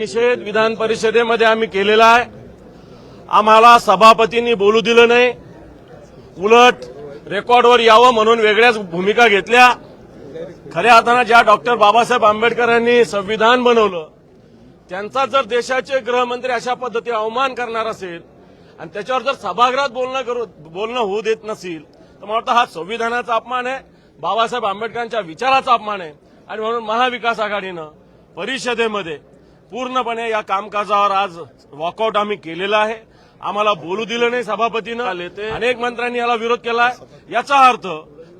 निषेध विधान परिषदेमध्ये आम्ही केलेला आहे. आम्हाला सभापतींनी बोलू दिलं नाही. उलट रेकॉर्डवर यावं म्हणून वेगळ्याच भूमिका घेतल्या. खऱ्या अर्थानं ज्या डॉक्टर बाबासाहेब आंबेडकरांनी संविधान बनवलं त्यांचा जर देशाचे गृहमंत्री अशा पद्धती अवमान करणार असेल आणि त्याच्यावर जर सभागृहात बोलणं करू बोलणं होऊ देत नसेल तर मला वाटतं हा संविधानाचा अपमान आहे. बाबासाहेब आंबेडकरांच्या विचाराचा अपमान आहे. आणि म्हणून महाविकास आघाडीनं परिषदेमध्ये पूर्णपणे या कामकाजावर आज वॉकआउट आम्ही केलेलं आहे. आम्हाला बोलू दिलं नाही सभापतीनं. आले ते अनेक मंत्र्यांनी याला विरोध केलाय. याचा अर्थ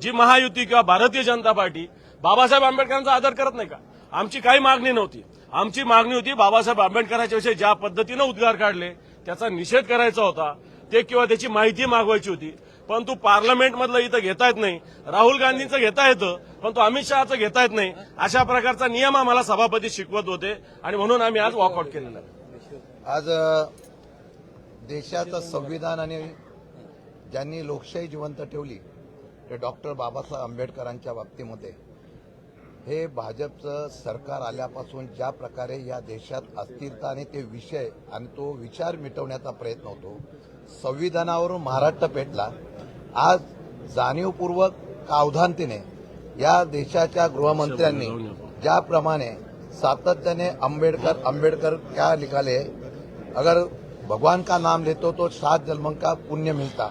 जी महायुती किंवा भारतीय जनता पार्टी बाबासाहेब आंबेडकरांचा आदर करत नाही का? आमची काही मागणी नव्हती. आमची मागणी होती बाबासाहेब आंबेडकरांच्या विषयी ज्या पद्धतीनं उद्गार काढले त्याचा निषेध करायचा होता. ते किंवा त्याची माहिती मागवायची होती. परंतु पार्लमेंटमधलं इथं घेता येत नाही राहुल गांधींचं घेता येतं परंतु अमित शहाचं घेता येत नाही अशा प्रकारचा नियम आम्हाला सभापती शिकवत होते आणि म्हणून आम्ही आज वॉकआउट केलेलं आज देशाचं संविधान आणि ज्यांनी लोकशाही जिवंत ठेवली ते डॉक्टर बाबासाहेब आंबेडकरांच्या बाबतीमध्ये हे भाजपचं सरकार आल्यापासून ज्या प्रकारे या देशात अस्थिरता आणि ते विषय आणि तो विचार मिटवण्याचा प्रयत्न होतो संविधानावरून महाराष्ट्र पेटला आज जाणीवपूर्वक कावधानतेने या देशाच्या गृहमंत्र्यांनी ज्याप्रमाणे सातत्याने आंबेडकर आंबेडकर क्या निकाले अगर भगवान का नाम लेतो तो सात जन्मांका पुण्य मिळता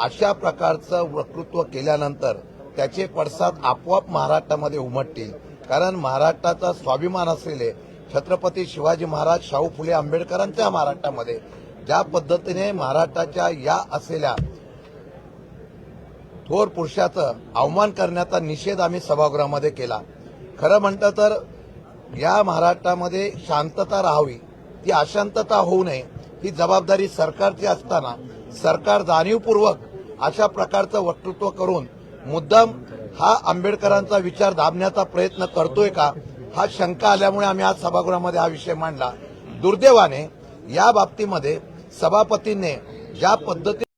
अशा प्रकारचं वक्तृत्व केल्यानंतर त्याचे पडसाद आपोआप महाराष्ट्रामध्ये उमटतील. कारण महाराष्ट्राचा स्वाभिमान असलेले छत्रपती शिवाजी महाराज शाहू फुले आंबेडकरांच्या महाराष्ट्रामध्ये ज्या पद्धतीने महाराष्ट्राच्या या असलेल्या थोर पुरुषाचं अवमान करण्याचा निषेध आम्ही सभागृहामध्ये केला. खरं म्हणतं तर या महाराष्ट्रामध्ये शांतता राहावी ती अशांतता होऊ नये ही जबाबदारी सरकारची असताना सरकार जाणीवपूर्वक अशा प्रकारचं वक्तृत्व करून मुद्दाम हा आंबेडकरांचा विचार दाबण्याचा प्रयत्न करतोय का हा शंका आल्यामुळे आम्ही आज सभागृहामध्ये हा विषय मांडला. दुर्दैवाने या बाबतीमध्ये सभापतींनी ज्या पद्धती